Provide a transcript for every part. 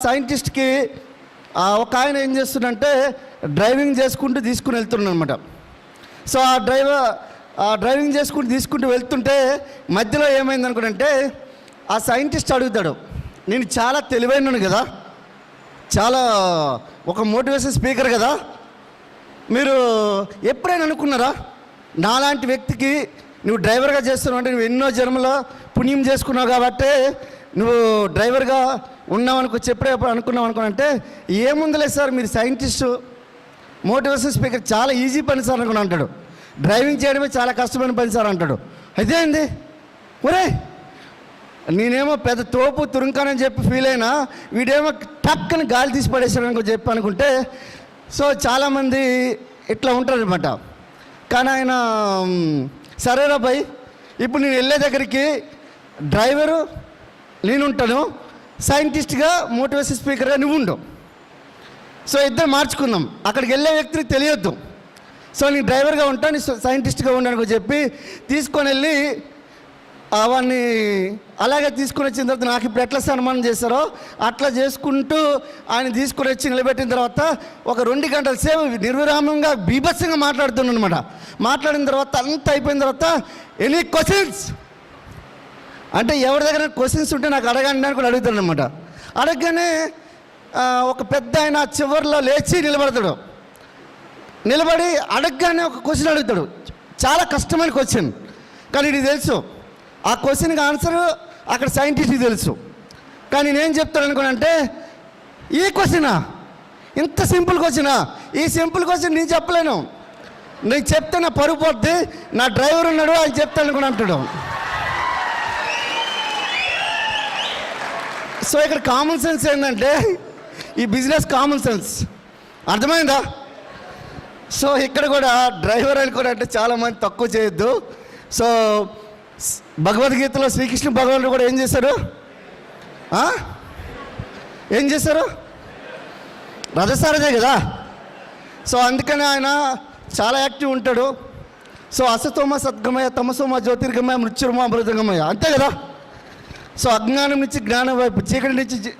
సైంటిస్ట్కి ఒక ఆయన ఏం చేస్తుండంటే డ్రైవింగ్ చేసుకుంటూ తీసుకుని వెళ్తున్నానమాట సో ఆ డ్రైవర్ ఆ డ్రైవింగ్ చేసుకుంటూ తీసుకుంటూ వెళ్తుంటే మధ్యలో ఏమైంది అనుకుంటే ఆ సైంటిస్ట్ అడుగుతాడు నేను చాలా తెలివైనను కదా చాలా ఒక మోటివేషన్ స్పీకర్ కదా మీరు ఎప్పుడైనా అనుకున్నారా? నాలాంటి వ్యక్తికి నువ్వు డ్రైవర్గా చేస్తున్నావు అంటే నువ్వు ఎన్నో జన్మలో పుణ్యం చేసుకున్నావు కాబట్టి నువ్వు డ్రైవర్గా ఉన్నావు అనుకో చెప్పే అనుకున్నావు అనుకున్నంటే ఏముందిలే సార్ మీరు సైంటిస్టు మోటివేషన్ స్పీకర్ చాలా ఈజీ పని సార్ అనుకుని అంటాడు. డ్రైవింగ్ చేయడమే చాలా కష్టమైన పని సార్ అంటాడు. అయితే ఏంది? ఒరే నేనేమో పెద్ద తోపు తురుంకానని చెప్పి ఫీల్ అయినా వీడేమో టక్కని గాలి తీసి పడేసాడని చెప్పి అనుకుంటే సో చాలామంది ఇట్లా ఉంటారు అనమాట కానీ ఆయన సరేరా భయ్ ఇప్పుడు నేను వెళ్ళే దగ్గరికి డ్రైవరు నేనుంటాను. సైంటిస్ట్గా మోటివేషన్ స్పీకర్గా నువ్వు ఉండవు సో ఇద్దరు మార్చుకుందాం. అక్కడికి వెళ్ళే వ్యక్తికి తెలియొద్దు. సో నేను డ్రైవర్గా ఉంటాను సైంటిస్ట్గా ఉండడానికి చెప్పి తీసుకొని వెళ్ళి అవన్నీ అలాగే తీసుకుని వచ్చిన తర్వాత నాకు ఇప్పుడు ఎట్లా సన్మానం చేశారో అట్లా చేసుకుంటూ ఆయన తీసుకుని వచ్చి నిలబెట్టిన తర్వాత ఒక రెండు గంటల సేపు నిర్విరామంగా బీభత్సంగా మాట్లాడుతున్నాను అనమాట మాట్లాడిన తర్వాత అంతా అయిపోయిన తర్వాత ఎనీ క్వశ్చన్స్ అంటే ఎవరి దగ్గర క్వశ్చన్స్ ఉంటే నాకు అడగండి అని కూడా అడుగుతాడు అనమాట అడగగానే ఒక పెద్ద ఆయన చివరిలో లేచి నిలబడతాడు. నిలబడి అడగగానే ఒక క్వశ్చన్ అడుగుతాడు. చాలా కష్టమైన క్వశ్చన్ కానీ ఇది తెలుసు ఆ క్వశ్చన్కి ఆన్సర్ అక్కడ సైంటిస్ట్కి తెలుసు. కానీ నేనేం చెప్తాను అనుకోనంటే ఈ క్వశ్చనా ఇంత సింపుల్ క్వశ్చనా ఈ సింపుల్ క్వశ్చన్ నేను చెప్పలేను. నేను చెప్తే నా పరుగు పోద్ది నా డ్రైవర్ ఉన్నాడు ఆయన చెప్తాను అనుకుని అంటాడు సో ఇక్కడ కామన్ సెన్స్ ఏంటంటే ఈ బిజినెస్ కామన్ సెన్స్ అర్థమైందా? సో ఇక్కడ కూడా డ్రైవర్ అని కూడా అంటే చాలామంది తక్కువ చేయొద్దు. సో భగవద్గీతలో శ్రీకృష్ణ భగవానుడు కూడా ఏం చేశారు ఏం చేశారు? రథసారథే కదా? సో అందుకని ఆయన చాలా యాక్టివ్ ఉంటాడు. సో అసతోమ సద్గమయ తమసోమ జ్యోతిర్గమయ మృత్యుర్మ అమృతగమయ అంతే కదా? సో అజ్ఞానం నుంచి జ్ఞానం వైపు చీకటి నుంచి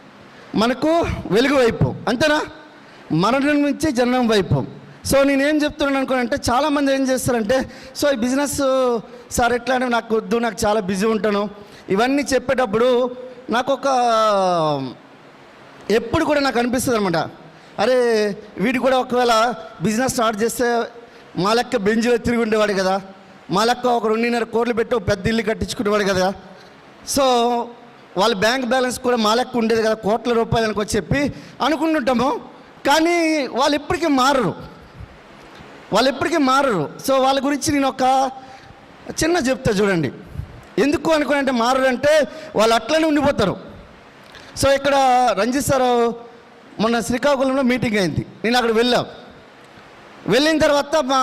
మనకు వెలుగు వైపు అంతేనా? మరణం నుంచి జన్మం వైపు. సో నేనేం చెప్తున్నాను అనుకోనంటే చాలామంది ఏం చేస్తారంటే సో ఈ బిజినెస్ సార్ ఎట్లా అంటే నాకు వద్దు నాకు చాలా బిజీ ఉంటాను. ఇవన్నీ చెప్పేటప్పుడు నాకు ఒక ఎప్పుడు కూడా నాకు అనిపిస్తుంది అనమాట అరే వీడు కూడా ఒకవేళ బిజినెస్ స్టార్ట్ చేస్తే మా లెక్క బెంజ్లో తిరిగి ఉండేవాడు కదా. మా లెక్క ఒక రెండున్నర కోట్లు పెట్టి పెద్ద ఇల్లు కట్టించుకునేవాడు కదా. సో వాళ్ళ బ్యాంక్ బ్యాలెన్స్ కూడా మా లెక్క ఉండేది కదా కోట్ల రూపాయలు అనుకో చెప్పి అనుకుంటుంటాము. కానీ వాళ్ళు ఇప్పటికీ మారరు. వాళ్ళు ఎప్పటికీ మారరు. సో వాళ్ళ గురించి నేను ఒక చిన్న చెప్తా చూడండి. ఎందుకు అనుకుని అంటే మారరు వాళ్ళు అట్లనే ఉండిపోతారు. సో ఇక్కడ రంజిత్ సార్ మొన్న శ్రీకాకుళంలో మీటింగ్ అయింది. నేను అక్కడ వెళ్ళాం. వెళ్ళిన తర్వాత మా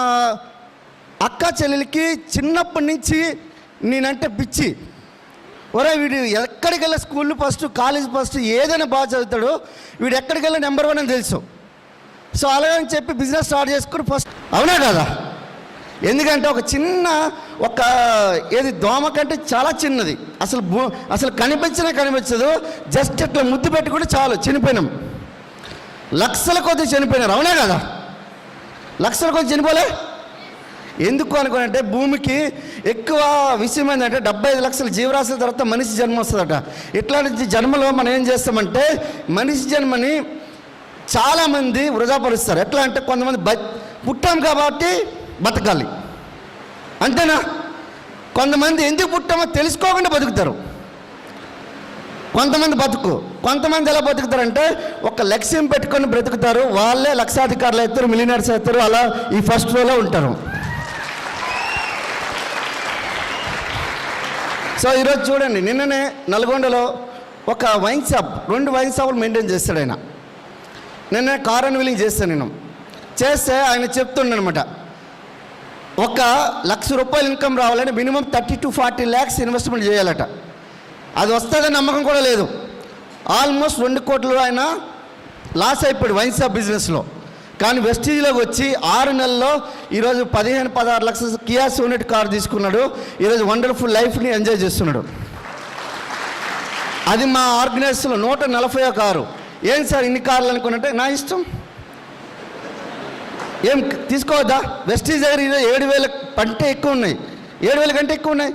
అక్క చెల్లెలకి చిన్నప్పటి నుంచి నేనంటే పిచ్చి. ఒరే వీడు ఎక్కడికెళ్ళి స్కూల్ ఫస్ట్ కాలేజ్ ఫస్ట్ ఏదైనా బాగా చదువుతాడు వీడు ఎక్కడికి నెంబర్ వన్ అని తెలుసు. సో అలాగని చెప్పి బిజినెస్ స్టార్ట్ చేసుకుని ఫస్ట్ అవునా కదా? ఎందుకంటే ఒక చిన్న ఒక ఏది దోమ కంటే చాలా చిన్నది. అసలు భూ అసలు కనిపించినా కనిపించదు జస్ట్ ఇట్లా ముద్దు పెట్టుకుంటే చాలు చనిపోయినాం. లక్షల కొద్ది చనిపోయినారు అవునా కదా? లక్షల కొద్ది చనిపోలే? ఎందుకు అనుకోనంటే భూమికి ఎక్కువ విషయం ఏంటంటే డెబ్బై ఐదు లక్షల జీవరాశుల తర్వాత మనిషి జన్మ వస్తుందట. ఇట్లాంటి జన్మలో మనం ఏం చేస్తామంటే మనిషి జన్మని చాలామంది వృధాపరుస్తారు. ఎట్లా అంటే కొంతమంది బ పుట్టాం కాబట్టి బతకాలి. అంతేనా? కొంతమంది ఎందుకు పుట్టామో తెలుసుకోకుండా బతుకుతారు. కొంతమంది బతుకు. కొంతమంది ఎలా బతుకుతారంటే ఒక లక్ష్యం పెట్టుకొని బ్రతుకుతారు. వాళ్ళే లక్షాధికారులు అవుతారు మిలినర్స్ అవుతారు అలా ఈ ఫస్ట్ రోలో ఉంటారు. సో ఈరోజు చూడండి నిన్ననే నల్గొండలో ఒక వైన్ షాప్ రెండు వైన్ షాపులు మెయింటైన్ చేస్తాడు ఆయన. నిన్న కార్ అండ్ వీలింగ్ చేస్తాను నేను. చేస్తే ఆయన చెప్తుండనమాట ఒక లక్ష రూపాయలు ఇన్కమ్ రావాలని minimum thirty to forty lakhs investment చేయాలట. అది వస్తుందని నమ్మకం కూడా లేదు. ఆల్మోస్ట్ రెండు కోట్లు ఆయన లాస్ అయిపోయాడు వైన్ షాప్ బిజినెస్లో కానీ వెస్టీజ్లోకి వచ్చి ఆరు నెలల్లో ఈరోజు పదిహేను పదహారు లక్షల కియా సోనెట్ కార్ తీసుకున్నాడు. ఈరోజు వండర్ఫుల్ లైఫ్ని ఎంజాయ్ చేస్తున్నాడు. అది మా ఆర్గనైజేషన్లో నూట నలభై కారు. ఏం సార్ ఇన్ని కార్లు అనుకున్నట్టే? నా ఇష్టం. ఏం తీసుకోవద్దా? వెస్టీజ్ దగ్గర ఈరోజు ఏడు వేల పంటే ఎక్కువ ఉన్నాయి. ఏడు వేల కంటే ఎక్కువ ఉన్నాయి.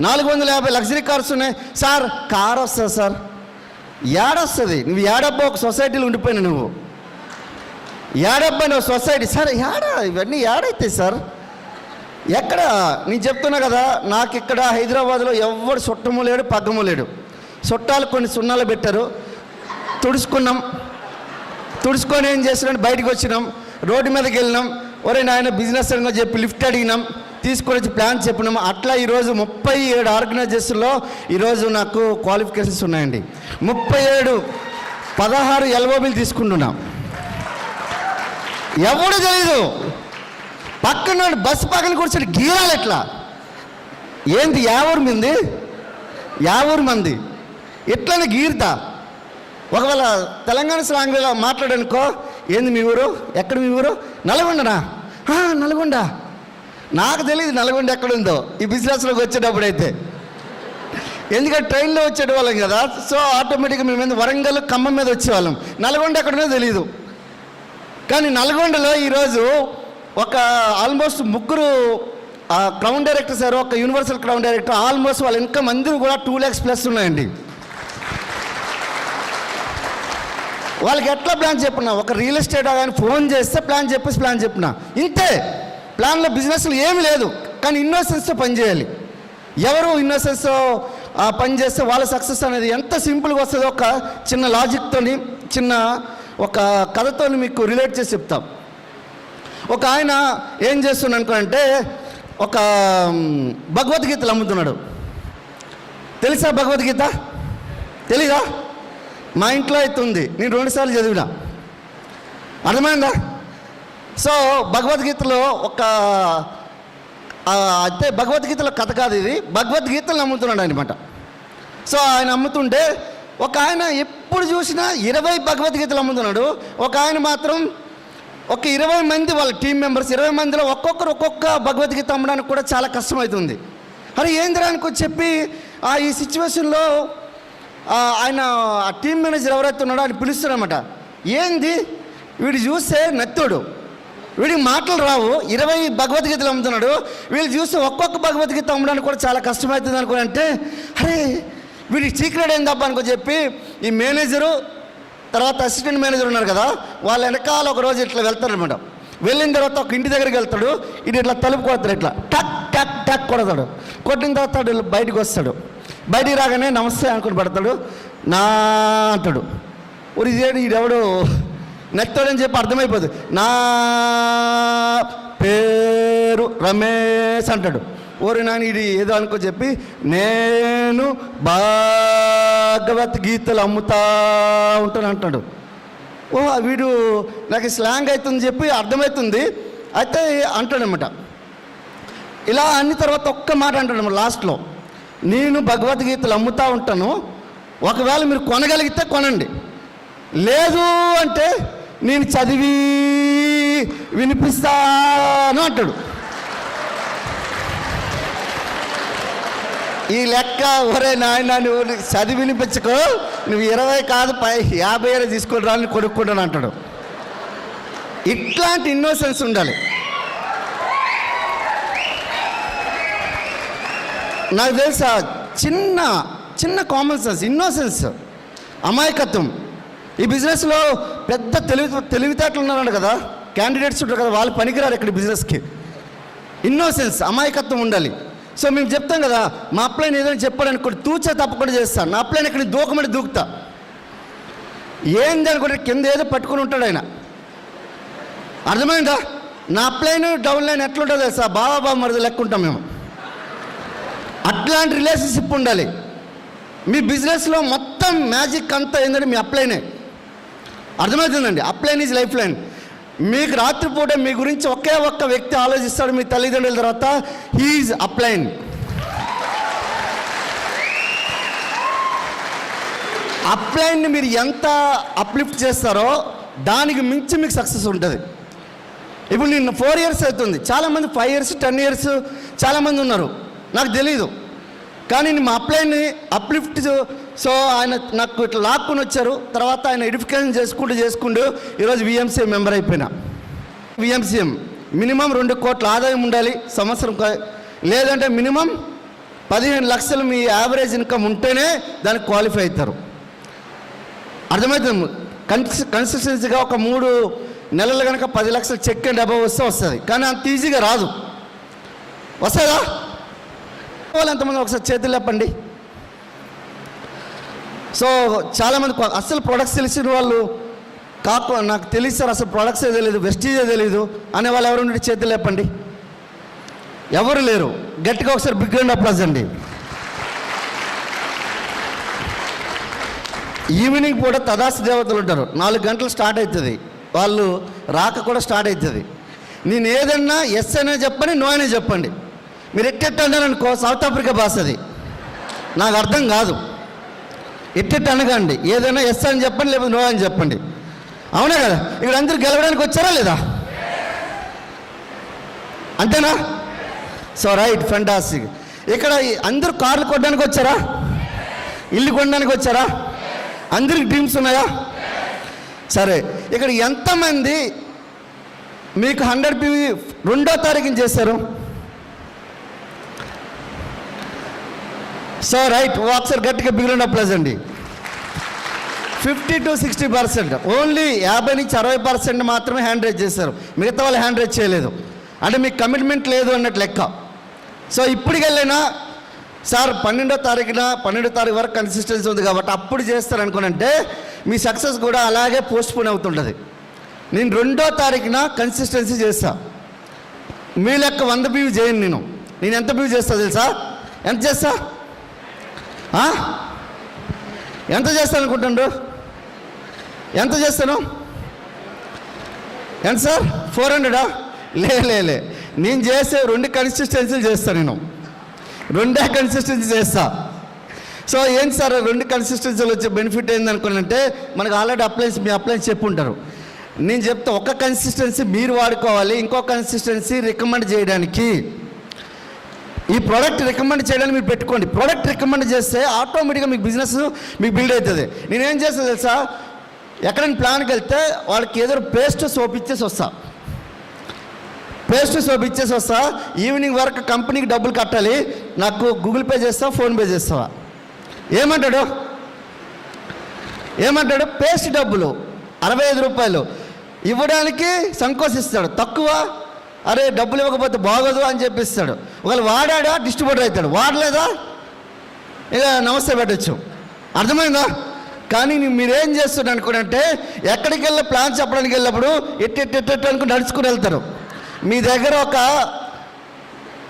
నాలుగు వందల యాభై లగ్జరీ కార్స్ ఉన్నాయి. సార్ కార్ వస్తుంది సార్. ఏడొస్తుంది నువ్వు ఏడబ్బా ఒక సొసైటీలో ఉండిపోయినా నువ్వు. ఏడబ్బా నువ్వు సొసైటీ సార్ ఏడ ఇవన్నీ ఏడైతాయి సార్? ఎక్కడ? నేను చెప్తున్నా కదా నాకు ఇక్కడ హైదరాబాద్లో ఎవడు చుట్టము లేడు పగ్గము లేడు. చుట్టాలు కొన్ని సున్నాలు పెట్టారు. తుడుచుకున్నాం. తుడుచుకొని ఏం చేసినాం? బయటకు వచ్చినాం. రోడ్డు మీదకి వెళ్ళినాం. ఒరే నాయన బిజినెస్ అని చెప్పి లిఫ్ట్ అడిగినాం. తీసుకొని వచ్చి ప్లాన్ చెప్పినాం. అట్లా ఈరోజు ముప్పై ఏడు ఆర్గనైజేషన్లో ఈరోజు నాకు క్వాలిఫికేషన్స్ ఉన్నాయండి. ముప్పై ఏడు పదహారు ఎల్ఓబీలు తీసుకుంటున్నాం. ఎవడు తెలీదు. పక్కన బస్సు పక్కన కూర్చొని గీరాలి ఎట్లా? ఏంది యావూరు మంది? యావూరు మంది? ఎట్లనే గీరుతా? ఒకవేళ తెలంగాణ స్లాంగ్లో మాట్లాడనుకో ఏంది మీ ఊరు? ఎక్కడ మీ ఊరు? నల్గొండనా? నల్గొండ. నాకు తెలియదు నల్గొండ ఎక్కడుందో ఈ బిజినెస్లోకి వచ్చేటప్పుడైతే. ఎందుకంటే ట్రైన్లో వచ్చేటవాళ్ళం కదా సో ఆటోమేటిక్గా మేము మీద వరంగల్ ఖమ్మం మీద వచ్చేవాళ్ళం. నల్గొండ ఎక్కడనో తెలియదు కానీ నల్గొండలో ఈరోజు ఒక ఆల్మోస్ట్ ముగ్గురు క్రౌన్ డైరెక్టర్ సార్ ఒక యూనివర్సల్ క్రౌన్ డైరెక్టర్ ఆల్మోస్ట్ వాళ్ళ ఇన్కమ్ అందరూ కూడా టూ ల్యాక్స్ ప్లస్ ఉన్నాయండి. వాళ్ళకి ఎట్లా ప్లాన్ చెప్పిన? ఒక రియల్ ఎస్టేట్ కానీ ఫోన్ చేస్తే ప్లాన్ చెప్పేసి ప్లాన్ చెప్పిన. ఇంతే. ప్లాన్లో బిజినెస్లు ఏమీ లేదు. కానీ ఇన్నోసెన్స్తో పనిచేయాలి ఎవరు ఇన్నోసెన్స్తో పని చేస్తే వాళ్ళ సక్సెస్ అనేది ఎంత సింపుల్గా వస్తుందో ఒక చిన్న లాజిక్తోని చిన్న ఒక కథతో మీకు రిలేట్ చేసి చెప్తాం. ఒక ఆయన ఏం చేస్తున్నాడు అనుకోనంటే ఒక భగవద్గీతలు అమ్ముతున్నాడు. తెలుసా భగవద్గీత? తెలీదా? మా ఇంట్లో అయితే ఉంది. నేను రెండుసార్లు చదివినా. అర్థమైందా? సో భగవద్గీతలో ఒక అయితే భగవద్గీతలో కథ కాదు ఇది. భగవద్గీతలు అమ్ముతున్నాడు అనమాట సో ఆయన అమ్ముతుంటే ఒక ఆయన ఎప్పుడు చూసినా ఇరవై భగవద్గీతలు అమ్ముతున్నాడు ఒక ఆయన మాత్రం ఒక ఇరవై మంది వాళ్ళ టీం మెంబర్స్ ఇరవై మందిలో ఒక్కొక్కరు ఒక్కొక్క భగవద్గీత అమ్మడానికి కూడా చాలా కష్టమవుతుంది అరే ఏందిరా అనుకో చెప్పి ఆ ఈ సిచ్యువేషన్లో ఆయన ఆ టీం మేనేజర్ ఎవరైతే ఉన్నాడో ఆయన పిలుస్తారనమాట ఏంది? వీడు చూస్తే నత్తుడు. వీడికి మాటలు రావు. ఇరవై భగవద్గీతలు అమ్ముతున్నాడు వీళ్ళు చూస్తే ఒక్కొక్క భగవద్గీత అమ్మడానికి కూడా చాలా కష్టమవుతుంది అనుకుని అంటే అరే వీడికి సీక్రెట్ ఏం తప్ప అనుకో చెప్పి ఈ మేనేజరు తర్వాత అసిస్టెంట్ మేనేజర్ ఉన్నారు కదా వాళ్ళ వెనకాల ఒక రోజు ఇట్లా వెళ్తారనమాట వెళ్ళిన తర్వాత ఒక ఇంటి దగ్గరికి వెళ్తాడు ఇది ఇట్లా తలుపు కొడతాడు ఇట్లా టక్ టక్ టక్ కొడతాడు. కొట్టిన తర్వాత బయటకు వస్తాడు. బయటికి రాగానే నమస్తే అనుకుని పడతాడు. నా అంటాడు. ఒరి ఈడెవడు నెత్తోడని చెప్పి అర్థమైపోతుంది నా పేరు రమేష్ అంటాడు. ఓరి నాని ఇది ఏదో అనుకో చెప్పి నేను భగవద్గీతలు అమ్ముతా ఉంటాను అంటాడు. ఓ వీడు నాకు స్లాంగ్ అవుతుంది చెప్పి అర్థమవుతుంది. అయితే అంటాడనమాట. ఇలా అన్ని తర్వాత ఒక్క మాట అంటాడు లాస్ట్లో. నేను భగవద్గీతలు అమ్ముతా ఉంటాను. ఒకవేళ మీరు కొనగలిగితే కొనండి. లేదు అంటే నేను చదివి వినిపిస్తాను అంటాడు. ఈ లెక్క ఒరే నాయన నువ్వు చదివి వినిపించుకో. నువ్వు ఇరవై కాదు పై యాభై ఏళ్ళు తీసుకుని రాని కొనుక్కుంటాను అంటాడు. ఇట్లాంటి ఇన్నోసెన్స్ ఉండాలి. నాకు తెలుసా చిన్న చిన్న కామన్ సెన్స్ ఇన్నోసెన్స్ అమాయకత్వం. ఈ బిజినెస్లో పెద్ద తెలివి తెలివితేటలు ఉన్నారంట కదా క్యాండిడేట్స్ ఉంటారు కదా వాళ్ళు పనికిరారు ఇక్కడ బిజినెస్కి ఇన్నోసెన్స్ అమాయకత్వం ఉండాలి. సో మేము చెప్తాం కదా మా అప్లైన్ ఏదైనా చెప్పాడనుకోండి తూచా తప్పకుండా చేస్తాను నా అప్లైన్ ఇక్కడ దూకమని దూకుతా. ఏంది అనుకుంటే కింద ఏదో పట్టుకుని ఉంటాడు ఆయన. అర్థమైందా? నా అప్లైన్ డౌన్ లైన్ ఎట్లుంటుందో తెలుసా? బాబా బాబా మరిది లెక్క ఉంటాం మేము. అట్లాంటి రిలేషన్షిప్ ఉండాలి. మీ బిజినెస్లో మొత్తం మ్యాజిక్ అంతా ఏంటంటే మీ అప్లైనే. అర్థమవుతుందండి? అప్లైన్ ఈజ్ లైఫ్ లైన్ మీకు రాత్రిపూట మీ గురించి ఒకే ఒక్క వ్యక్తి ఆలోచిస్తాడు మీ తల్లిదండ్రుల తర్వాత హీఈస్ అప్లైన్ అప్లైన్ని మీరు ఎంత అప్లిఫ్ట్ చేస్తారో దానికి మించి మీకు సక్సెస్ ఉంటుంది. ఇప్పుడు నిన్న ఫోర్ ఇయర్స్ అవుతుంది. చాలామంది ఫైవ్ ఇయర్స్ టెన్ ఇయర్స్ చాలామంది ఉన్నారు. నాకు తెలియదు కానీ నేను మా అప్లైన్ని అప్లిఫ్ట్ సో ఆయన నాకు ఇట్లా లాక్కుని వచ్చారు. తర్వాత ఆయన ఎడిఫికేషన్ చేసుకుంటూ చేసుకుంటూ ఈరోజు విఎంసీఎం మెంబర్ అయిపోయినా. విఎంసీఎం మినిమం రెండు కోట్ల ఆదాయం ఉండాలి సంవత్సరం లేదంటే మినిమం పదిహేను లక్షలు మీ యావరేజ్ ఇన్కమ్ ఉంటేనే దానికి క్వాలిఫై అవుతారు. అర్థమవుతుంది? కన్సి కన్సిస్టెన్సీగా ఒక మూడు నెలలు కనుక పది లక్షలు చెక్ అండ్ అబవ్ వస్తే వస్తుంది. కానీ అంత ఈజీగా రాదు. వస్తుందా? వాళ్ళు ఎంతమంది ఒకసారి చేతులు లేపండి. సో చాలామంది అసలు ప్రొడక్ట్స్ తెలిసిన వాళ్ళు కాకు నాకు తెలియదు సార్ అసలు ప్రొడక్ట్సే తెలియదు వెస్టీజే తెలియదు అనే వాళ్ళు ఎవరు ఉండి చేతులు లేపండి. ఎవరు లేరు. గట్టిగా ఒకసారి బిగ్ అండ్ అప్లాజ్ అండి. ఈవినింగ్ పూట తదాసి దేవతలు ఉంటారు. నాలుగు గంటలు స్టార్ట్ అవుతుంది. వాళ్ళు రాక కూడా స్టార్ట్ అవుతుంది. నేను ఏదన్నా ఎస్ అనే చెప్పండి నో అనే చెప్పండి. మీరు ఎట్టెట్టు అన్నారనుకో సౌత్ ఆఫ్రికా భాష అది. నాకు అర్థం కాదు. ఎట్టెట్టు అనకండి. ఏదైనా ఎస్ అని చెప్పండి లేకపోతే నో అని చెప్పండి. అవునా కదా? ఇక్కడ అందరూ గెలవడానికి వచ్చారా లేదా? అంతేనా? సో రైట్ ఫెంటాస్టిక్ ఇక్కడ అందరూ కార్లు కొట్టడానికి వచ్చారా? ఇల్లు కొనడానికి వచ్చారా? అందరికి డ్రీమ్స్ ఉన్నాయా? సరే ఇక్కడ ఎంతమంది మీకు హండ్రెడ్ పీవీ రెండో తారీఖున చేశారు? సో రైట్ ఒకసారి గట్టిగా బిగిన ప్లస్ అండి fifty to sixty percent. Only యాభై నుంచి అరవై పర్సెంట్ మాత్రమే హ్యాండ్ రైజ్ చేశారు. మిగతా వాళ్ళు హ్యాండ్ రైజ్ చేయలేదు. అంటే మీకు కమిట్మెంట్ లేదు అన్నట్టు లెక్క. సో ఇప్పటికెళ్ళైనా సార్ పన్నెండో తారీఖున పన్నెండో తారీఖు వరకు కన్సిస్టెన్సీ ఉంది కాబట్టి అప్పుడు చేస్తారనుకోనంటే మీ సక్సెస్ కూడా అలాగే పోస్ట్ పోన్ అవుతుంటుంది. నేను రెండో తారీఖున కన్సిస్టెన్సీ చేస్తా. మీ లెక్క వంద బీవీ చేయను నేను. నేను ఎంత బీవీ చేస్తా తెలుసా? ఎంత చేస్తా? ఎంత చేస్తాను అనుకుంటుండ్రు? ఎంత చేస్తాను ఎంత సార్? ఫోర్ హండ్రెడా లే లే లే. నేను చేసే రెండు కన్సిస్టెన్సీలు చేస్తాను నేను. రెండే కన్సిస్టెన్సీ చేస్తా. సో ఏంటి సార్ రెండు కన్సిస్టెన్సీలు వచ్చే బెనిఫిట్ ఏందనుకున్నంటే మనకు ఆల్రెడీ అప్లయన్స్ మీ అప్లయన్స్ చెప్పుంటారు. నేను చెప్తా ఒక కన్సిస్టెన్సీ మీరు వాడుకోవాలి ఇంకో కన్సిస్టెన్సీ రికమెండ్ చేయడానికి. ఈ ప్రోడక్ట్ రికమెండ్ చేయడానికి మీరు పెట్టుకోండి. ప్రోడక్ట్ రికమెండ్ చేస్తే ఆటోమేటిక్గా మీకు బిజినెస్ మీకు బిల్డ్ అవుతుంది. నేనేం చేస్తా తెలుసా? ఎక్కడైనా ప్లాన్కి వెళ్తే వాళ్ళకి ఏదో పేస్ట్ సోప్ ఇచ్చేసి వస్తా. పేస్ట్ సోప్ ఇచ్చేసి వస్తా. ఈవినింగ్ వరకు కంపెనీకి డబ్బులు కట్టాలి. నాకు గూగుల్ పే చేస్తావా ఫోన్పే చేస్తావా? ఏమంటాడు? ఏమంటాడు? పేస్ట్ డబ్బులు అరవై ఐదు రూపాయలు. ఇవ్వడానికి సంకోచిస్తాడు. తక్కువ? అరే డబ్బులు ఇవ్వకపోతే బాగోదు అని చెప్పిస్తాడు. ఒకవేళ వాడాడా? డిస్ట్రిబ్యూటర్ అవుతాడు. వాడలేదా? ఇక నమస్తే పెట్టచ్చు. అర్థమైందా? కానీ మీరేం చేస్తున్నారు అనుకుంటే ఎక్కడికి వెళ్ళి ప్లాన్ చెప్పడానికి వెళ్ళినప్పుడు ఎట్టి ఎట్టి అనుకుని నడుచుకుని వెళ్తారు. మీ దగ్గర ఒక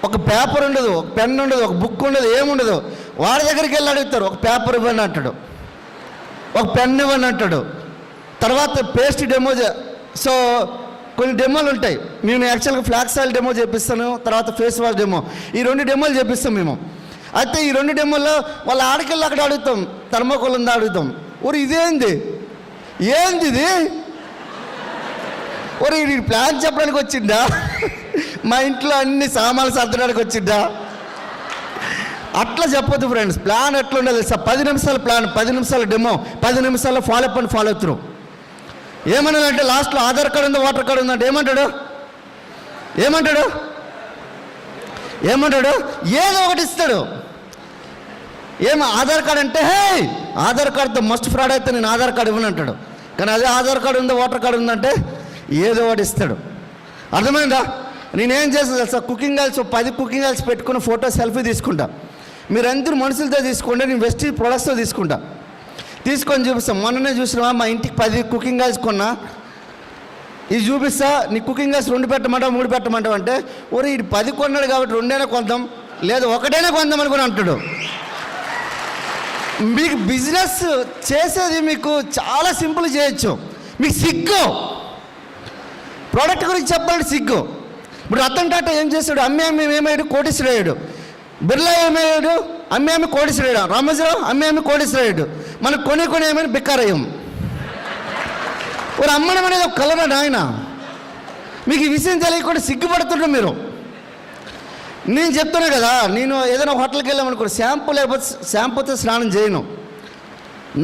ఒక పేపర్ ఉండదు ఒక పెన్ ఉండదు ఒక బుక్ ఉండదు ఏముండదు వాడి దగ్గరికి వెళ్ళి అడుగుతారు ఒక పేపర్ ఇవ్వండి అంటాడు. ఒక పెన్ ఇవ్వండి అంటాడు. తర్వాత పేస్ట్ డెమో సో కొన్ని డెమోలు ఉంటాయి. నేను యాక్చువల్గా ఫ్లాక్స్ ఆయిల్ డెమో చేపిస్తాను తర్వాత ఫేస్ వాష్ డెమో. ఈ రెండు డెమోలు చేపిస్తాం మేము. అయితే ఈ రెండు డెమోల్లో వాళ్ళ ఆడికెళ్ళి అక్కడ అడుగుతాం థర్మోకోల్ ఉందా అడుగుతాం. ఊరు ఇదేంది ఏంది ఇది ఒరే ఈ ప్లాన్ చెప్పడానికి వచ్చిందా మా ఇంట్లో అన్ని సామాన్లు సర్దడానికి వచ్చిందా అట్లా చెప్పొద్దు ఫ్రెండ్స్ ప్లాన్ ఎట్లా ఉండాలి సార్ పది నిమిషాల ప్లాన్ పది నిమిషాల డెమో పది నిమిషాల follow up and follow through ఏమన్నాడంటే లాస్ట్లో ఆధార్ కార్డు ఉందా వాటర్ కార్డు ఉందంటే ఏమంటాడు ఏమంటాడు ఏమంటాడు ఏదో ఒకటి ఇస్తాడు ఏం ఆధార్ కార్డు అంటే హే! ఆధార్ కార్డ్తో మస్ట్ ఫ్రాడ్ అయితే నేను ఆధార్ కార్డు ఇవ్వను అంటాడు. కానీ అదే ఆధార్ కార్డు ఉందో ఓటర్ కార్డు ఉందంటే ఏదో ఒకటి ఇస్తాడు. అర్థమైందా? నేనేం చేస్తాను తెలుసా? కుకింగ్ ఆయిల్స్ పది కుకింగ్ ఆయిల్స్ పెట్టుకుని ఫోటో సెల్ఫీ తీసుకుంటా. మీరందరూ మనుషులతో తీసుకోండి నేను వెస్ట్ ప్రొడక్ట్స్తో తీసుకుంటా. తీసుకొని చూపిస్తాం. మొన్ననే చూసినా మా ఇంటికి పది కుకింగ్ ఆయిల్స్ కొన్నా. ఇది చూపిస్తా. నీ కుకింగ్ గ్యాస్ రెండు పెట్టమంటావు మూడు పెట్టమంటావు అంటే ఒరే ఇది పది కొన్నాడు కాబట్టి రెండైనా కొందాం. లేదు ఒకటైనా కొందాం అనుకుని అంటాడు. మీకు బిజినెస్ చేసేది మీకు చాలా సింపుల్ చేయొచ్చు. మీకు సిగ్గు. ప్రోడక్ట్ గురించి చెప్పాలంటే సిగ్గు. ఇప్పుడు రతన్ టాటా ఏం చేశాడు? అమ్మే అమ్మి ఏమయ్యాడు? కోటేశ్వరయ్యాడు బిర్లా ఏమయ్యాడు? అమ్మే అమ్మ కోటేశ్వరయ్యాడు రామోజీరావు అమ్మే అమ్మ కోటేశ్వరయ్యాడు మనం కొని కొని ఏమైనా బిక్కారయ్యం ఒక అమ్మడం అనేది ఒక కలరా నాయన. మీకు ఈ విషయం తెలియకుండా సిగ్గుపడుతుండ్రు మీరు. నేను చెప్తున్నా కదా నేను ఏదైనా హోటల్కి వెళ్ళామనుకోండి షాంపూ లేకపోతే షాంపూతో స్నానం చేయను.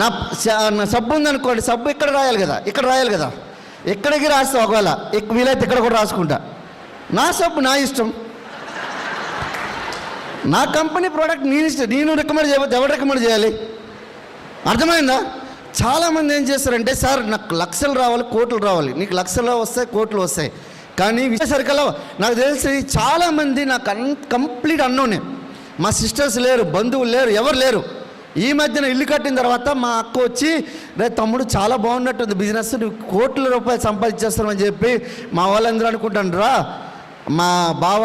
నా నా సబ్బు ఉందనుకోండి సబ్బు ఇక్కడ రాయాలి కదా ఇక్కడ రాయాలి కదా. ఎక్కడికి రాస్తా ఒకవేళ? వీలైతే ఇక్కడ కూడా రాసుకుంటా. నా సబ్బు నా ఇష్టం. నా కంపెనీ ప్రోడక్ట్ నేను ఇష్టం నేను రికమెండ్ చేయకపోతే ఎవరు రికమెండ్ చేయాలి? అర్థమైందా? చాలామంది ఏం చేస్తారంటే సార్ నాకు లక్షలు రావాలి కోట్లు రావాలి. నీకు లక్షలు వస్తాయి కోట్లు వస్తాయి. కానీ విషయసరికల్లా నాకు తెలిసి చాలామంది నాకు అన్ కంప్లీట్ అన్నోనే. మా సిస్టర్స్ లేరు బంధువులు లేరు ఎవరు లేరు. ఈ మధ్యన ఇల్లు కట్టిన తర్వాత మా అక్క వచ్చి రే తమ్ముడు చాలా బాగున్నట్టుంది బిజినెస్ నువ్వు కోట్ల రూపాయలు సంపాదించేస్తామని చెప్పి మా వాళ్ళందరూ అనుకుంటాను రా. మా బావ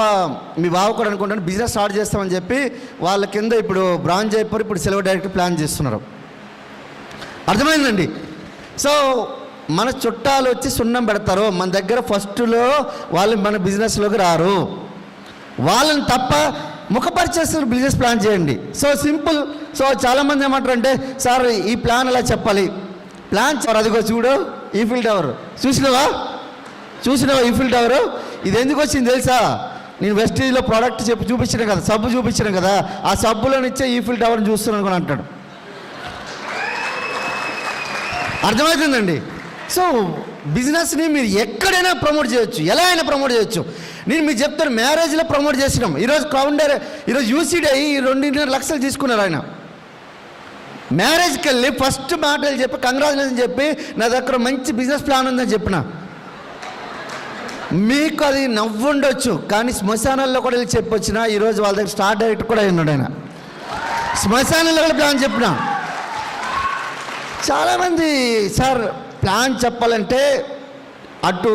మీ బావ కూడా అనుకుంటాను బిజినెస్ స్టార్ట్ చేస్తామని చెప్పి వాళ్ళ కింద ఇప్పుడు బ్రాంచ్ అయిపోయి ఇప్పుడు సెలవు డైరెక్ట్ ప్లాన్ చేస్తున్నారు. అర్థమైందండి? సో మన చుట్టాలు వచ్చి సున్నం పెడతారు. మన దగ్గర ఫస్ట్లో వాళ్ళు మన బిజినెస్లోకి రారు. వాళ్ళని తప్ప ముఖపరిచేస్తున్న బిజినెస్ ప్లాన్ చేయండి. So simple. సో చాలామంది ఏమంటారంటే సార్ ఈ ప్లాన్ ఎలా చెప్పాలి? ప్లాన్ అదిగో చూడు ఈఫిల్ టవర్ చూసినావా? చూసినావా ఈఫిల్ టవర్ ఇది ఎందుకు వచ్చింది తెలుసా? నేను వెస్టీజ్లో ప్రోడక్ట్ చెప్పి చూపించిన కదా సబ్బు చూపించాను కదా ఆ సబ్బులోనిచ్చే ఈఫిల్ టవర్ని చూస్తున్నాను అని అంటాడు. అర్థమవుతుందండి? సో బిజినెస్ని మీరు ఎక్కడైనా ప్రమోట్ చేయొచ్చు. ఎలా అయినా ప్రమోట్ చేయొచ్చు. నేను మీకు చెప్తాను మ్యారేజ్లో ప్రమోట్ చేసినాం. ఈరోజు క్రౌండర్ ఈరోజు యూసీడీ అయ్యి రెండున్నర లక్షలు తీసుకున్నారు ఆయన. మ్యారేజ్కి వెళ్ళి ఫస్ట్ మాటలు చెప్పి కంగ్రాచులేషన్ చెప్పి నా దగ్గర మంచి బిజినెస్ ప్లాన్ ఉందని చెప్పిన. మీకు అది నవ్వుండొచ్చు. కానీ శ్మశానాల్లో కూడా వెళ్ళి చెప్పొచ్చిన. ఈరోజు వాళ్ళ దగ్గర స్టార్ డైరెక్ట్ కూడా అయినాడు ఉన్నాడు ఆయన. శ్మశానంలో కూడా ప్లాన్ చెప్పిన. చాలామంది సార్ ప్లాన్ చెప్పాలంటే అటు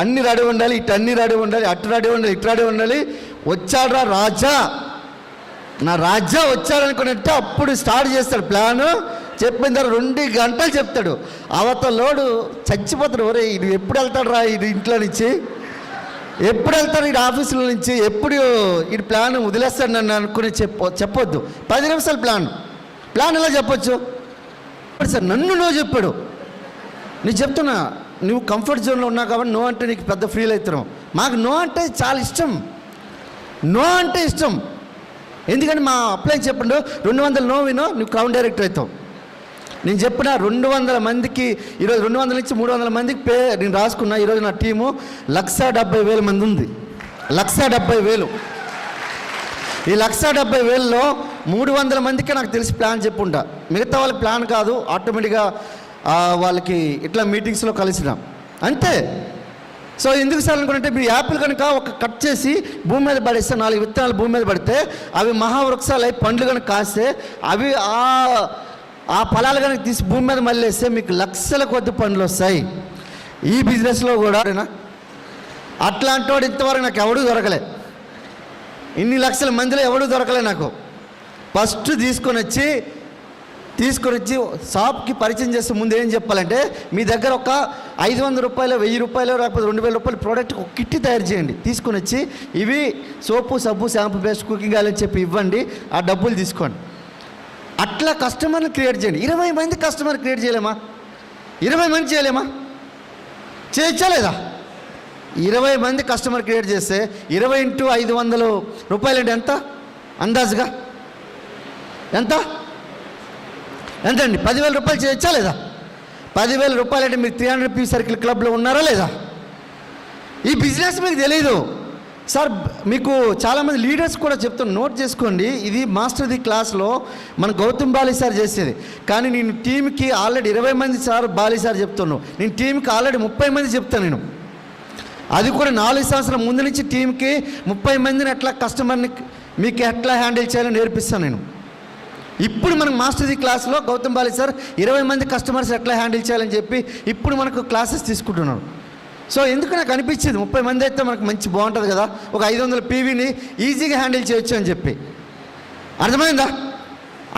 అన్ని రెడీ ఉండాలి ఇటు అన్ని రెడీ ఉండాలి అటు రెడీ ఉండాలి ఇటు రెడీ ఉండాలి. వచ్చాడ్రా రాజా? నా రాజా వచ్చాడనుకున్నట్టు అప్పుడు స్టార్ట్ చేస్తాడు ప్లాను. చెప్పిన తర్వాత రెండు గంటలు చెప్తాడు. అవతలోడు చచ్చిపోతాడు. ఒరే ఇది ఎప్పుడు వెళ్తాడు రా ఇది ఇంట్లో నుంచి? ఎప్పుడు వెళ్తాడు ఈ ఆఫీసుల నుంచి? ఎప్పుడు ఈ ప్లాన్ వదిలేస్తాడు నన్ను అనుకుని చెప్ప చెప్పొద్దు. పది నిమిషాల ప్లాన్. ప్లాన్ ఎలా చెప్పొచ్చు? సార్ నన్ను నువ్వు చెప్పాడు. నేను చెప్తున్నా నువ్వు కంఫర్ట్ జోన్లో ఉన్నావు కాబట్టి నో అంటే నీకు పెద్ద ఫీల్ అవుతున్నావు. మాకు నో అంటే చాలా ఇష్టం. నో అంటే ఇష్టం. ఎందుకంటే మా అప్లై చెప్పండు రెండు వందల నో వినో నువ్వు క్రౌన్ డైరెక్టర్ అవుతావు. నేను చెప్పిన రెండు వందల మందికి ఈరోజు రెండు వందల నుంచి మూడు వందల మందికి పే నేను రాసుకున్నా ఈరోజు నా టీము లక్ష డెబ్బై వేల మంది ఉంది. లక్ష డెబ్బై వేలు. ఈ లక్ష డెబ్బై వేలలో మూడు వందల మందికి నాకు తెలిసి ప్లాన్ చెప్పుంటా. మిగతా వాళ్ళ ప్లాన్ కాదు ఆటోమేటిక్గా వాళ్ళకి ఇట్లా మీటింగ్స్లో కలిసినాం. అంతే. సో ఎందుకు సార్ అనుకుంటే మీరు యాపిల్ కనుక ఒక కట్ చేసి భూమి మీద పడేస్తే నాలుగు విత్తనాలు భూమి మీద పడితే అవి మహావృక్షాలు అయి పండ్లు కనుక కాస్తే అవి ఆ ఆ ఫలాలు కనుక తీసి భూమి మీద మళ్ళీ వేస్తే మీకు లక్షల కొద్ది పండ్లు వస్తాయి. ఈ బిజినెస్లో కూడా అట్లాంటి వాడు ఇంతవరకు నాకు ఎవడూ దొరకలే. ఇన్ని లక్షల మందిలో ఎవడూ దొరకలే నాకు. ఫస్ట్ తీసుకొని వచ్చి తీసుకొని వచ్చి షాప్కి పరిచయం చేస్తే ముందు ఏం చెప్పాలంటే మీ దగ్గర ఒక ఐదు వందల రూపాయలు వెయ్యి రూపాయలు లేకపోతే రెండు వేల రూపాయలు ప్రోడక్ట్ ఒక కిట్టి తయారు చేయండి. తీసుకొని వచ్చి ఇవి సోపు సబ్బు షాంపూ పేస్ట్ కుకింగ్ ఆయిల్ అని చెప్పి ఇవ్వండి ఆ డబ్బులు తీసుకోండి. అట్లా కస్టమర్ని క్రియేట్ చేయండి. ఇరవై మంది కస్టమర్ క్రియేట్ చేయలేమా? ఇరవై మంది చేయలేమా? చేయించలేదా? లేదా ఇరవై మంది కస్టమర్ క్రియేట్ చేస్తే ఇరవై ఇంటూ ఐదు వందలు రూపాయలు అంటే ఎంత? అందాజుగా? ఎంత? ఎంతండి? పదివేల రూపాయలు చేయొచ్చా లేదా? పదివేల రూపాయలు అంటే మీరు త్రీ హండ్రెడ్ పీ సర్కిల్ క్లబ్లో ఉన్నారా లేదా? ఈ బిజినెస్ మీకు తెలియదు సార్ మీకు చాలామంది లీడర్స్ కూడా చెప్తాను నోట్ చేసుకోండి ఇది మాస్టర్ది క్లాస్లో మన గౌతమ్ బాలి సార్ చేసేది. కానీ నేను టీంకి ఆల్రెడీ ఇరవై మంది సార్ బాలి సార్ చెప్తున్నాను నేను టీంకి ఆల్రెడీ ముప్పై మంది చెప్తాను నేను. అది కూడా నాలుగు సంవత్సరాల ముందు నుంచి టీంకి ముప్పై మందిని ఎట్లా కస్టమర్ని మీకు ఎట్లా హ్యాండిల్ చేయాలో నేర్పిస్తాను నేను. ఇప్పుడు మనకు మాస్టర్ది క్లాస్లో గౌతమ్ బాలి సార్ ఇరవై మంది కస్టమర్స్ ఎట్లా హ్యాండిల్ చేయాలని చెప్పి ఇప్పుడు మనకు క్లాసెస్ తీసుకుంటున్నారు. సో ఎందుకు నాకు అనిపించింది ముప్పై మంది అయితే మనకు మంచి బాగుంటుంది కదా ఒక ఐదు వందల పీవీని ఈజీగా హ్యాండిల్ చేయొచ్చు అని చెప్పి. అర్థమైందా?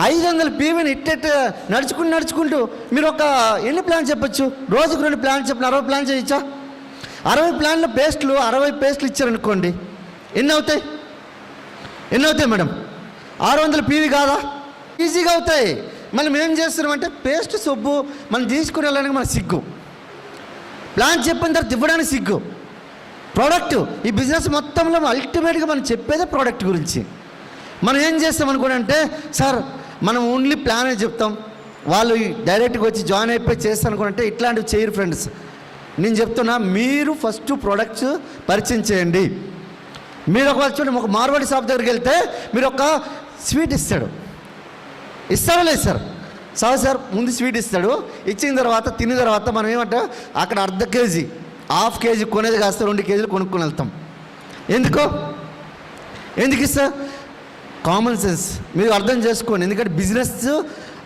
ఐదు వందల పీవీని ఇట్టెట్ నడుచుకుంటూ నడుచుకుంటూ మీరు ఒక ఎన్ని ప్లాన్ చెప్పొచ్చు? రోజుకు రెండు ప్లాన్ చెప్పిన అరవై ప్లాన్ చేయొచ్చా? అరవై ప్లాన్ల పేస్ట్లు అరవై పేస్ట్లు ఇచ్చారనుకోండి ఎన్ని అవుతాయి? ఎన్ని అవుతాయి మేడం? ఆరు వందల పీవీ కాదా? ఈజీగా అవుతాయి. మనం ఏం చేస్తున్నామంటే పేస్ట్ సొబ్బు మనం తీసుకుని వెళ్ళడానికి మన సిగ్గు. ప్లాన్ చెప్పిన తర్వాత ఇవ్వడానికి సిగ్గు. ప్రోడక్ట్ ఈ బిజినెస్ మొత్తంలో అల్టిమేట్గా మనం చెప్పేదే ప్రోడక్ట్ గురించి. మనం ఏం చేస్తాం అనుకోండి అంటే సార్ మనం ఓన్లీ ప్లానే చెప్తాం. వాళ్ళు డైరెక్ట్గా వచ్చి జాయిన్ అయిపోయి చేస్తాను అనుకుంటే ఇట్లాంటివి చేయరు ఫ్రెండ్స్ నేను చెప్తున్నా మీరు ఫస్ట్ ప్రోడక్ట్స్ పరిచయం చేయండి. మీరు ఒకవేళ చూడండి ఒక మార్వాడి షాప్ దగ్గరికి వెళ్తే మీరు ఒక స్వీట్ ఇస్తాడు. ఇస్తాడో లేదు సార్? సార్ సార్ ముందు స్వీట్ ఇస్తాడు. ఇచ్చిన తర్వాత తిన్న తర్వాత మనం ఏమంటే అక్కడ అర్ధ కేజీ హాఫ్ కేజీ కొనేది కాస్త రెండు కేజీలు కొనుక్కొని వెళ్తాం. ఎందుకో? ఎందుకు ఇస్తా? Common sense. మీరు అర్థం చేసుకోండి. ఎందుకంటే బిజినెస్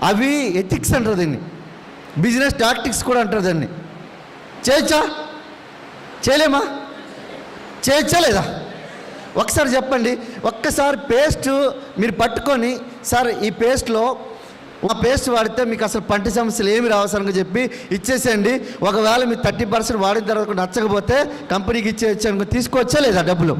అవి ఎథిక్స్ అంటారు దీన్ని. బిజినెస్ టాక్టిక్స్ కూడా అంటారు దాన్ని. చేయొచ్చా? చేయలేమా? చేయొచ్చా లేదా? ఒకసారి చెప్పండి. ఒక్కసారి పేస్ట్ మీరు పట్టుకొని సార్ ఈ పేస్ట్లో ఆ పేస్ట్ వాడితే మీకు అసలు పంటి సమస్యలు ఏమి రావసరంగా చెప్పి ఇచ్చేసేయండి. ఒకవేళ మీరు థర్టీ పర్సెంట్ వాడిన తర్వాత నచ్చకపోతే కంపెనీకి ఇచ్చేయచ్చు అనుకో తీసుకోవచ్చా లేదా డబ్బులు?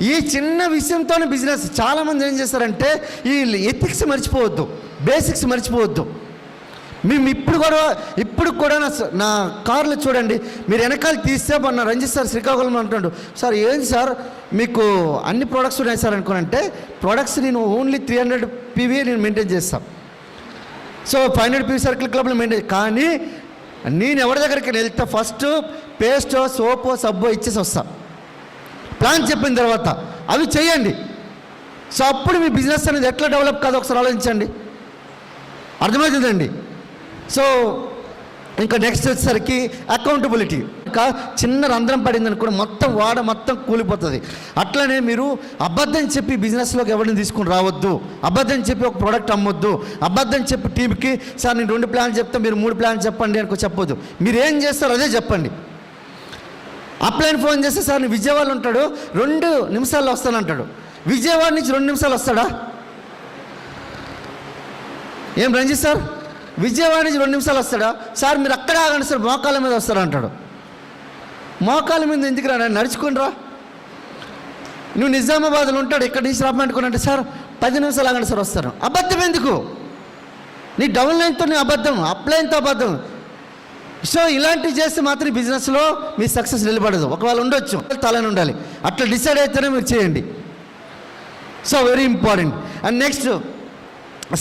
ఈ చిన్న విషయంతోనే బిజినెస్. చాలామంది ఏం చేస్తారంటే ఈ ఎథిక్స్ మర్చిపోవద్దు బేసిక్స్ మర్చిపోవద్దు. మేము ఇప్పుడు కూడా ఇప్పుడు కూడా నా నా కార్లో చూడండి. మీరు వెనకాల తీస్తే రంజిత్ సార్ శ్రీకాకుళం అంటున్నాడు. సార్ ఏంటి సార్? మీకు అన్ని ప్రోడక్ట్స్ ఉన్నాయి సార్ అనుకోనంటే ప్రొడక్ట్స్ నేను ఓన్లీ త్రీ హండ్రెడ్ పీవీ నేను మెయింటైన్ చేస్తాను so five hundred PV circle క్లబ్లో మెయింటైన్ కానీ నేను ఎవరి దగ్గరికి వెళ్తే ఫస్ట్ పేస్టో సోపో సబ్బో ఇచ్చేసి వస్తా. ప్లాన్ చెప్పిన తర్వాత అవి చేయండి. సో అప్పుడు మీ బిజినెస్ అనేది ఎట్లా డెవలప్ కాదో ఒకసారి ఆలోచించండి. అర్థమవుతుందండి? సో ఇంకా నెక్స్ట్ వచ్చేసరికి అకౌంటబిలిటీ ఇంకా చిన్న రంధ్రం పడింది అనుకోండి మొత్తం వాడ మొత్తం కూలిపోతుంది. అట్లనే మీరు అబద్ధం చెప్పి బిజినెస్లోకి ఎవరిని తీసుకుని రావద్దు. అబద్ధం చెప్పి ఒక ప్రోడక్ట్ అమ్మొద్దు. అబద్ధం చెప్పి టీంకి సార్ నేను రెండు ప్లాన్ చెప్తా మీరు మూడు ప్లాన్ చెప్పండి అనుకో చెప్పొద్దు. మీరు ఏం చేస్తారో అదే చెప్పండి. అప్లైన్ ఫోన్ చేస్తే సార్ నేను విజయవాడలో ఉంటాడు రెండు నిమిషాల్లో వస్తానంటాడు విజయవాడ నుంచి రెండు నిమిషాలు వస్తాడా? ఏం రంజిత్ సార్? విజయవాడ నుంచి రెండు నిమిషాలు వస్తాడా? సార్ మీరు అక్కడ ఆగండి సార్ మోకాల మీద వస్తారా అంటాడు. మీద ఎందుకు రా నడుచుకుని రా. నువ్వు నిజామాబాద్లో ఉంటాడు ఇక్కడ నుంచి రమ్మంటుకుని సార్ పది నిమిషాలు ఆగండి సార్ వస్తారు అబద్ధం ఎందుకు? నీ డౌన్ లైన్తో నీ అబద్ధం అప్లైన్తో అబద్ధం. సో ఇలాంటివి చేస్తే మాత్రం బిజినెస్లో మీ సక్సెస్ నిలబడదు. ఒకవేళ ఉండొచ్చు తలని ఉండాలి. అట్లా డిసైడ్ అయితేనే మీరు చేయండి. So very important and next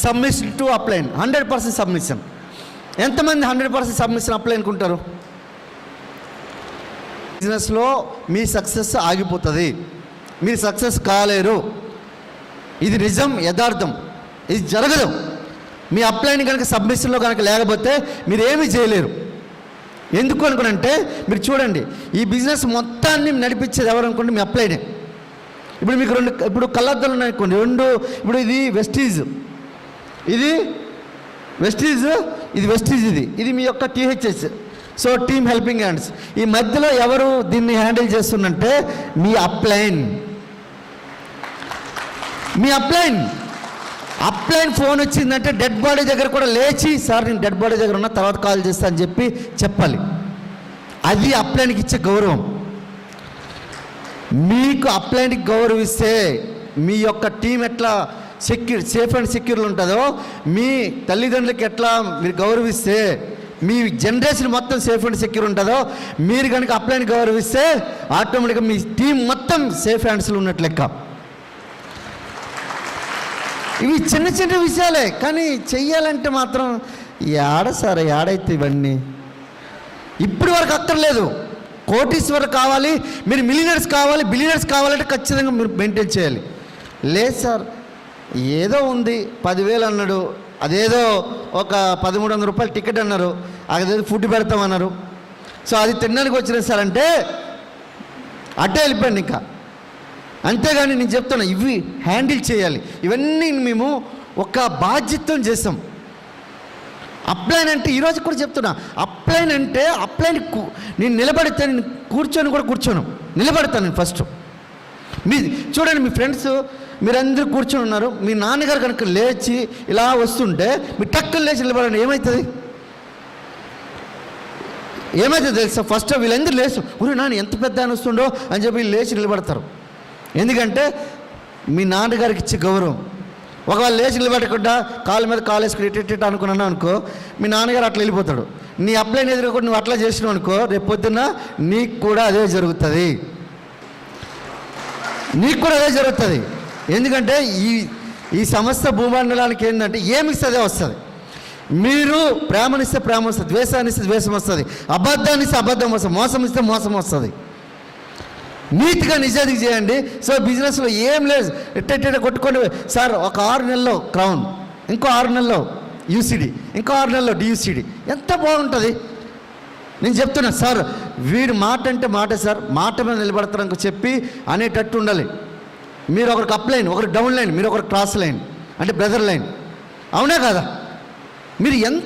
submission to upline hundred percent submission ఎంతమంది హండ్రెడ్ పర్సెంట్ సబ్మిషన్ అప్లై అనుకుంటారు బిజినెస్లో మీ సక్సెస్ ఆగిపోతుంది. మీరు సక్సెస్ కాలేరు. ఇది నిజం యథార్థం. ఇది జరగదు. మీ అప్లైన్ కనుక సబ్మిషన్లో కనుక లేకపోతే మీరు ఏమీ చేయలేరు. ఎందుకు అనుకునంటే మీరు చూడండి ఈ బిజినెస్ మొత్తాన్ని నడిపించేది ఎవరు అనుకోండి మీ అప్లైనే ఇప్పుడు మీకు రెండు ఇప్పుడు కళ్ళద్దాలు ఉన్నాయి రెండు ఇప్పుడు ఇది వెస్టీజ్ ఇది వెస్టీజ్ ఇది వెస్టీజ్ ఇది. ఇది మీ యొక్క THS. So team helping hands. ఈ మధ్యలో ఎవరు దీన్ని హ్యాండిల్ చేస్తుందంటే మీ అప్లైన్. మీ అప్లైన్. అప్లైన్ ఫోన్ వచ్చిందంటే డెడ్ బాడీ దగ్గర కూడా లేచి సార్ నేను డెడ్ బాడీ దగ్గర ఉన్న తర్వాత కాల్ చేస్తా అని చెప్పి చెప్పాలి. అది అప్లైన్కి ఇచ్చే గౌరవం. మీకు అప్లైన్కి గౌరవిస్తే మీ యొక్క టీం ఎట్లా సెక్యూర్ సేఫ్ అండ్ సెక్యూర్లు ఉంటుందో మీ తల్లిదండ్రులకి ఎట్లా మీరు గౌరవిస్తే మీ జనరేషన్ మొత్తం సేఫ్ అండ్ సెక్యూర్ ఉంటుందో మీరు కనుక అప్లైన్ గౌరవిస్తే ఆటోమేటిక్గా మీ టీం మొత్తం సేఫ్ హ్యాండ్స్లో ఉన్నట్లు లెక్క. ఇవి చిన్న చిన్న విషయాలే కానీ చెయ్యాలంటే మాత్రం యాడ సార్ యాడైతే ఇవన్నీ? ఇప్పటి వరకు అక్కర్లేదు. కోటీశ్వర్ కావాలి మీరు మిలినర్స్ కావాలి బిలినర్స్ కావాలంటే ఖచ్చితంగా మీరు మెయింటైన్ చేయాలి. లేదు సార్ ఏదో ఉంది పదివేలు అన్నాడు. అదేదో ఒక పదమూడు వందల రూపాయలు టికెట్ అన్నారు. అదేదో ఫుడ్ పెడతామన్నారు. సో అది తినడానికి వచ్చిన సార్ అంటే అట్టే వెళ్ళిపోయింది ఇంకా. అంతేగాని నేను చెప్తున్నా ఇవి హ్యాండిల్ చేయాలి. ఇవన్నీ మేము ఒక బాధ్యతం చేస్తాం. అప్లైన్ అంటే ఈరోజు కూడా చెప్తున్నా అప్లైన్ అంటే అప్లైన్ నేను నిలబడితే నేను కూర్చొని కూడా కూర్చోను. నిలబడతాను నేను ఫస్ట్. మీ చూడండి మీ ఫ్రెండ్స్ మీరందరూ కూర్చొని ఉన్నారు. మీ నాన్నగారు కనుక లేచి ఇలా వస్తుంటే మీ టక్కులు లేచి నిలబడండి. ఏమవుతుంది ఏమైతే తెలుసా? ఫస్ట్ వీళ్ళందరూ లేచు ఊరి నాన్న ఎంత పెద్ద అని వస్తుండో అని చెప్పి లేచి నిలబడతారు. ఎందుకంటే మీ నాన్నగారికి ఇచ్చే గౌరవం. ఒకవేళ లేచి నిలబడకుండా కాళ్ళ మీద కాలు వేసుకుని ఇటు అనుకున్నాను అనుకో మీ నాన్నగారు అట్లా వెళ్ళిపోతాడు. నీ అప్లైన్ ఎదురు నువ్వు అట్లా చేసినావు అనుకో రేపు పొద్దున్న నీకు కూడా అదే జరుగుతుంది. నీకు కూడా అదే జరుగుతుంది. ఎందుకంటే ఈ ఈ సమస్త భూమండలానికి ఏంటంటే ఏమి అదే వస్తుంది. మీరు ప్రేమనిస్తే ప్రేమ వస్తుంది ద్వేషాన్ని ఇస్తే ద్వేషం వస్తుంది అబద్ధాన్ని ఇస్తే అబద్ధం వస్తుంది మోసం ఇస్తే మోసం వస్తుంది. నీతిగా నిజానికి చేయండి. సో బిజినెస్లో ఏం లేదు. ఎట్టెట్ట కొట్టుకొని సార్ ఒక ఆరు నెలల్లో క్రౌన్ ఇంకో ఆరు నెలల్లో యూసిడి ఇంకో ఆరు నెలల్లో డియూసిడి ఎంత బాగుంటుంది? నేను చెప్తున్నా సార్ వీడు మాట అంటే మాట సార్ మాట మీద నిలబడతారని చెప్పి అనేటట్టు ఉండాలి. మీరు ఒకరికి అప్ లైన్ ఒకరికి డౌన్ లైన్ మీరు ఒకరికి క్రాస్ లైన్ అంటే బ్రదర్ లైన్ అవునా కదా? మీరు ఎంత